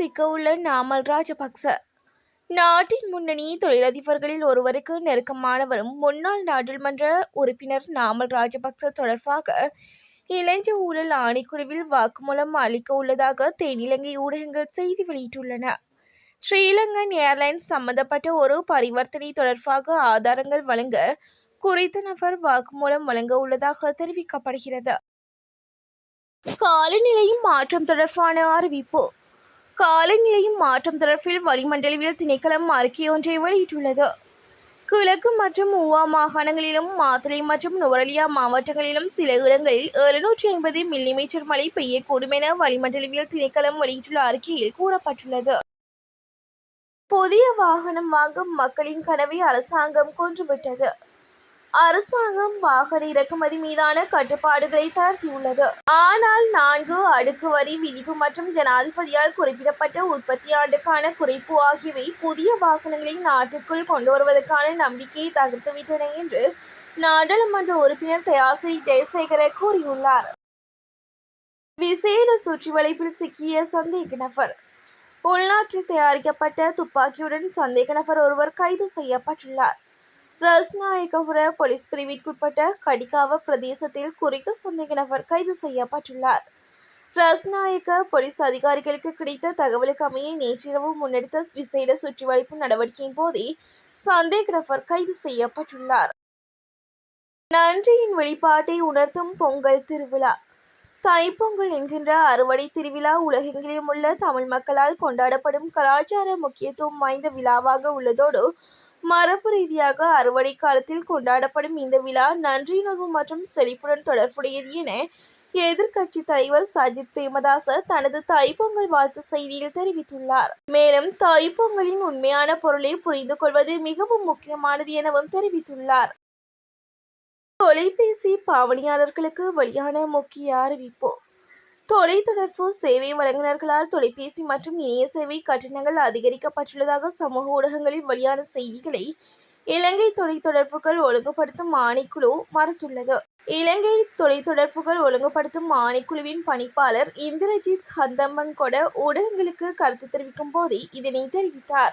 சிக்கவுள்ள நாமல் ராஜபக்ச. நாட்டின் முன்னணி தொழிலதிபர்களில் ஒருவருக்கு நெருக்கமானவரும் முன்னாள் நாடாளுமன்ற உறுப்பினர் நாமல் ராஜபக்ச தொடர்பாக இளைஞ ஊழல் ஆணைக்குழுவில் வாக்குமூலம் அளிக்க உள்ளதாக தென்னிலங்கை ஊடகங்கள் செய்தி வெளியிட்டுள்ளன. ஸ்ரீலங்கன் ஏர்லைன்ஸ் சம்பந்தப்பட்ட ஒரு பரிவர்த்தனை தொடர்பாக ஆதாரங்கள் வழங்க குறித்த நபர் வாக்குமூலம் வழங்க உள்ளதாக தெரிவிக்கப்படுகிறது. காலநிலையும் மாற்றம் தொடர்பான அறிவிப்பு. காலநிலையும் மாற்றம் தொடர்பில் வளிமண்டலவியல் திணைக்களம் அறிக்கை ஒன்றை வெளியிட்டுள்ளது. கிழக்கு மற்றும் ஊவா மாகாணங்களிலும் மாத்திரை மற்றும் நுவரலியா மாவட்டங்களிலும் சில இடங்களில் எழுநூற்றி ஐம்பது மில்லிமீட்டர் மழை பெய்யக்கூடும் என வளிமண்டலவியல் திணைக்களம் வெளியிட்டுள்ள அறிக்கையில் கூறப்பட்டுள்ளது. புதிய வாகனம் வாங்கும் மக்களின் கனவை அரசாங்கம் கொன்றுவிட்டது. அரசாங்கம் வாகன இறக்குமதி மீதான கட்டுப்பாடுகளை தளர்த்தியுள்ளது. ஆனால் நான்கு அடுக்கு வரி விதிப்பு மற்றும் ஜனாதிபதியால் குறிப்பிடப்பட்ட உற்பத்தி ஆண்டுக்கான குறைப்பு ஆகியவை புதிய வாகனங்களை நாட்டிற்குள் கொண்டு வருவதற்கான நம்பிக்கையை தகர்த்துவிட்டன என்று நாடாளுமன்ற உறுப்பினர் தயாசிரி ஜெயசேகர கூறியுள்ளார். விசேட சுற்றி வளைப்பில் சிக்கிய சந்தேக நபர். உள்நாட்டில் தயாரிக்கப்பட்ட துப்பாக்கியுடன் சந்தேக நபர் ஒருவர் கைது செய்யப்பட்டுள்ளார். ரஸ்நாயகபுர போலீஸ் பிரிவிற்குட்பட்ட கடிகாவ பிரதேசத்தில் குறித்த சந்தேக நபர் கைது செய்யப்பட்டுள்ளார். ரஸ்நாயக்க போலீஸ் அதிகாரிகளுக்கு கிடைத்த தகவலுக்கு அமைய நேற்றிரவு முன்னெடுத்த விசேட சுற்றிவளைப்பு நடவடிக்கையின் போதே சந்தேக நபர் கைது செய்யப்பட்டுள்ளார். நன்றியின் வெளிப்பாட்டை உணர்த்தும் பொங்கல் திருவிழா. தைப்பொங்கல் என்கின்ற அறுவடை திருவிழா உலகெங்கிலும் உள்ள தமிழ் மக்களால் கொண்டாடப்படும் கலாச்சார முக்கியத்துவம் வாய்ந்த விழாவாக உள்ளதோடு மரபு ரீதியாக அறுவடை காலத்தில் கொண்டாடப்படும் இந்த விழா நன்றியுணர்வு மற்றும் செழிப்புடன் தொடர்புடையது என எதிர்க்கட்சி தலைவர் சஜித் பிரேமதாச தனது தைப்பொங்கல் வாழ்த்து செய்தியில் தெரிவித்துள்ளார். மேலும் தைப்பொங்கலின் உண்மையான பொருளை புரிந்து கொள்வது மிகவும் முக்கியமானது எனவும் தெரிவித்துள்ளார். தொலைபேசி பாவனையாளர்களுக்கு வெளியான முக்கிய அறிவிப்பு. தொலைத்தொடர்பு சேவை வழங்குநர்களால் தொலைபேசி மற்றும் இணைய சேவை கட்டணங்கள் அதிகரிக்கப்பட்டுள்ளதாக சமூக ஊடகங்களில் வெளியான செய்திகளை இலங்கை தொலைத்தொடர்புகள் ஒழுங்குபடுத்தும் ஆணைக்குழு மறுத்துள்ளது. இலங்கை தொலைத்தொடர்புகள் ஒழுங்குபடுத்தும் ஆணைக்குழுவின் பணிப்பாளர் இந்திரஜித் ஹந்தம்பங்கொட ஊடகங்களுக்கு கருத்து தெரிவிக்கும் போதே இதனை தெரிவித்தார்.